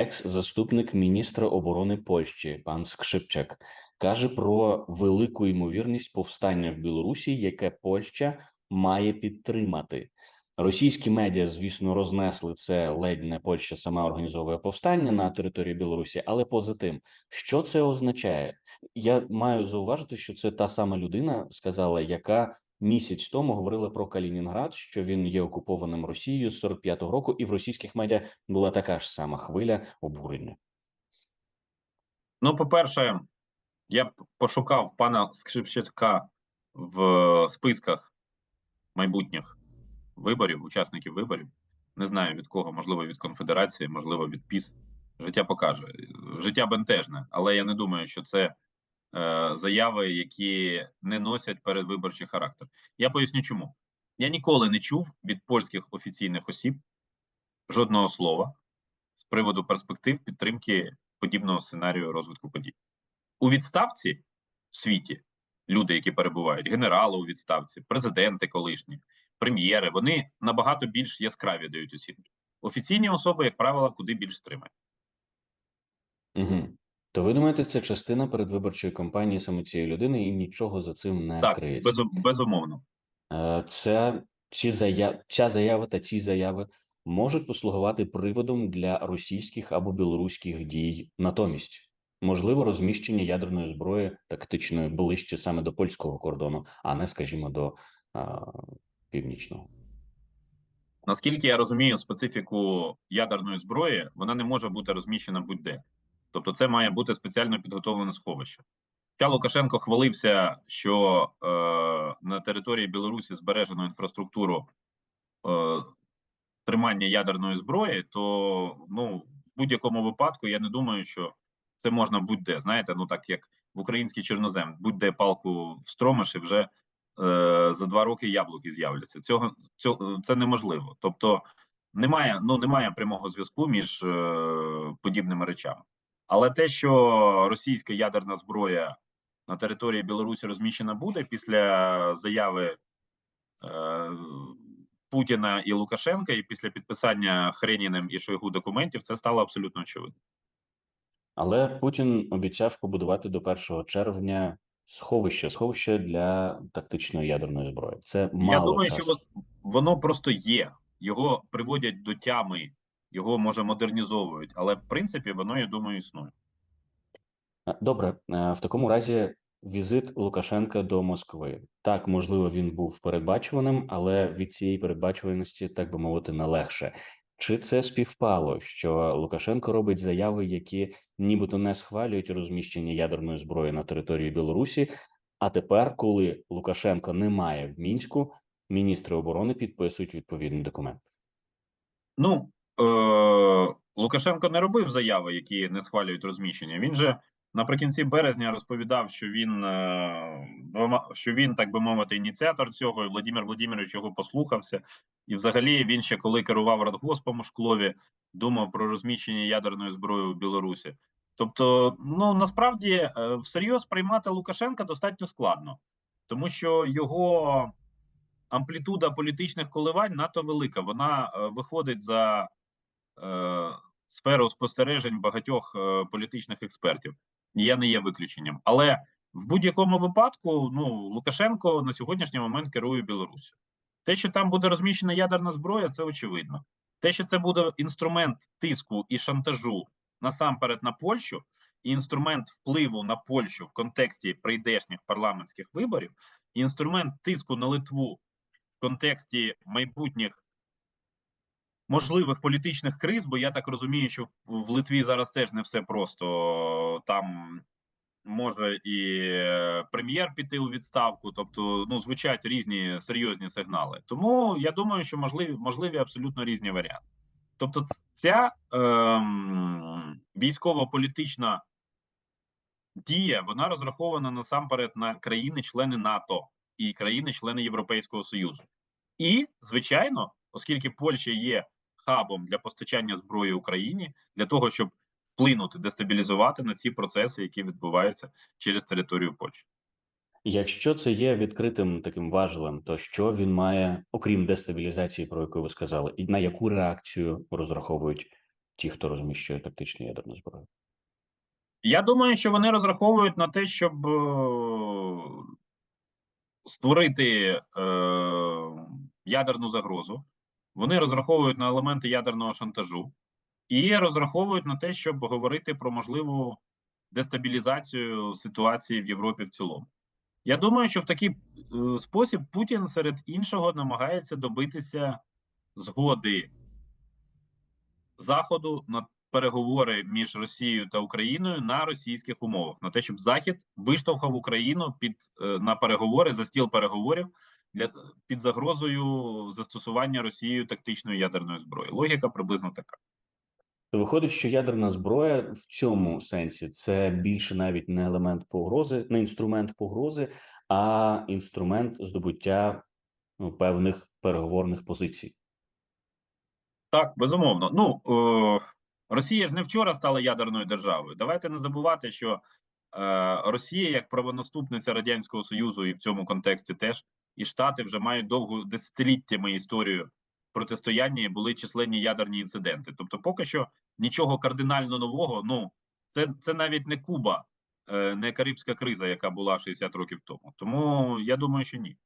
екс-заступник міністра оборони Польщі пан Скшипчак каже про велику ймовірність повстання в Білорусі, яке Польща має підтримати. Російські медіа, звісно, рознесли це ледь не Польща сама організовує повстання на території Білорусі, але поза тим, що це означає? Я маю зауважити, що це та сама людина сказала, яка місяць тому говорила про Калінінград, що він є окупованим Росією з 45-го року, і в російських медіа була така ж сама хвиля обурення. Ну, по-перше, я б пошукав пана Скрипчака в списках майбутніх виборів, учасників виборів. Не знаю від кого, можливо, від конфедерації, можливо, від ПІС. Життя покаже. Життя бентежне, але я не думаю, що це заяви, які не носять передвиборчий характер. Я поясню, чому я ніколи не чув від польських офіційних осіб жодного слова з приводу перспектив підтримки подібного сценарію розвитку подій у відставці в світі. Люди, які перебувають, генерали у відставці, президенти колишні, прем'єри, вони набагато більш яскраві дають оцінки. Офіційні особи, як правило, куди більш стримані. Угу. То ви думаєте, це частина передвиборчої кампанії саме цієї людини, і нічого за цим не Так, криється? без, безумовно. Це ці заяв, ця заява та ці заяви можуть послугувати приводом для російських або білоруських дій натомість. Можливо, розміщення ядерної зброї тактичної ближче саме до польського кордону, а не, скажімо, до а, північного. Наскільки я розумію специфіку ядерної зброї, вона не може бути розміщена будь-де. Тобто, це має бути спеціально підготовлене сховище. Хоча Лукашенко хвалився, що е, на території Білорусі збережено інфраструктуру е, тримання ядерної зброї, то ну в будь-якому випадку я не думаю, що це можна будь-де. Знаєте, ну так як в український чорнозем, будь-де палку встромиш і вже е, за два роки яблуки з'являться. Цього цього це неможливо. Тобто немає, ну немає прямого зв'язку між е, подібними речами. Але те, що російська ядерна зброя на території Білорусі розміщена буде після заяви е, Путіна і Лукашенка, і після підписання Хреніним і Шойгу документів, це стало абсолютно очевидно. Але Путін обіцяв побудувати до 1 червня сховище, сховище для тактичної ядерної зброї. Це мало Я думаю, часу. що воно просто є. Його приводять до тями, його може модернізовують, але в принципі воно, я думаю, існує. Е, Добре, Е, в такому разі візит Лукашенка до Москви. Так, можливо, він був передбачуваним, але від цієї передбачуваності, так би мовити, не легше. Чи це співпало, що Лукашенко робить заяви, які нібито не схвалюють розміщення ядерної зброї на території Білорусі? А тепер, коли Лукашенко немає в мінську, міністри оборони підписують відповідний документ. Ну е- Лукашенко не робив заяви, які не схвалюють розміщення. Він же наприкінці березня розповідав, що він е- що він, так би мовити, ініціатор цього, і Владимир Владимирович його послухався. І, взагалі, він ще коли керував Радгоспом у Шклові, думав про розміщення ядерної зброї у Білорусі. Тобто, ну насправді е, всерйоз приймати Лукашенка достатньо складно, тому що його амплітуда політичних коливань надто велика. Вона виходить за сферу спостережень багатьох е, політичних експертів. Я не є виключенням. Але в будь-якому випадку, ну Лукашенко на сьогоднішній момент керує Білорусі. Те, що там буде розміщена ядерна зброя, це очевидно. Те, що це буде інструмент тиску і шантажу насамперед на Польщу, і інструмент впливу на Польщу в контексті прийдешніх парламентських виборів, і інструмент тиску на Литву в контексті майбутніх можливих політичних криз, бо я так розумію, що в Литві зараз теж не все просто там. Може і е, прем'єр піти у відставку, тобто ну звучать різні серйозні сигнали. Тому я думаю, що можливі можливі абсолютно різні варіанти. Тобто, ця ем, військово-політична дія вона розрахована насамперед на країни-члени НАТО і країни-члени Європейського Союзу. І, звичайно, оскільки Польща є хабом для постачання зброї Україні, для того, щоб вплинути, дестабілізувати на ці процеси, які відбуваються через територію Польщі. Якщо це є відкритим таким важелем, то що він має, окрім дестабілізації, про яку ви сказали, і на яку реакцію розраховують ті, хто розміщує тактичну ядерну зброю? Я думаю, що вони розраховують на те, щоб е, створити е, ядерну загрозу. Вони розраховують на елементи ядерного шантажу і розраховують на те, щоб говорити про можливу дестабілізацію ситуації в Європі в цілому. Я думаю, що в такий е, спосіб Путін серед іншого намагається добитися згоди Заходу на переговори між Росією та Україною на російських умовах, на те, щоб Захід виштовхав Україну під е, на переговори за стіл переговорів для під загрозою застосування Росією тактичної ядерної зброї. Логіка приблизно така. То виходить, що ядерна зброя в цьому сенсі це більше навіть не елемент погрози, не інструмент погрози, а інструмент здобуття ну, певних переговорних позицій. Так, безумовно. Ну е, Росія ж не вчора стала ядерною державою. Давайте не забувати, що е, Росія, як правонаступниця Радянського Союзу, і в цьому контексті теж, і Штати вже мають довгу десятиліттями історію протистояння і були численні ядерні інциденти. Тобто, поки що нічого кардинально нового. Ну це, це навіть не Куба, е, не Карибська криза, яка була 60 років тому. Тому я думаю, що ні.